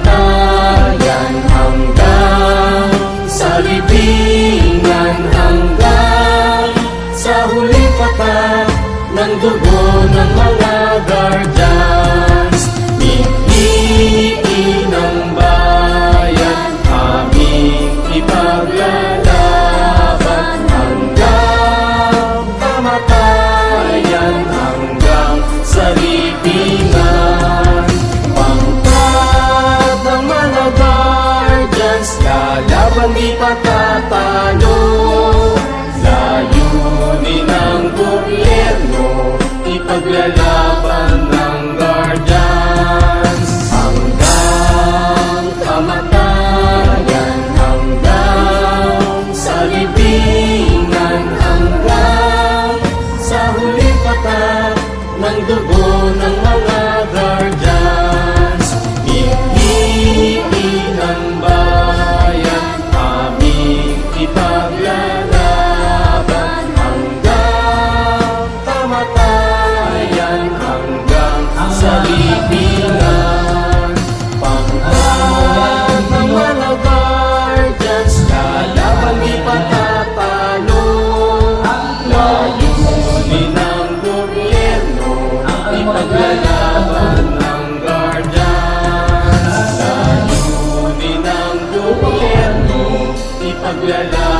kamatayan hanggang sa libingan hanggang sa huli patak ng dugo ng mga guardians. Iniin ng bayan aming ipaglalaban hanggang kamatayan hanggang sa libingan di patatalo Layunin ng gobyerno Ipaglalaban ng guardians. Hanggang kamatayan Hanggang sa libingan Hanggang sa huling patak Ng dugo bayan hanggang sa libigan Pangalaman ng mga guardians Kalaban di patatalo Ang layunin ng gobyerno Ang ipaglalaban ng guardians. Layunin ng gobyerno Ipaglalaban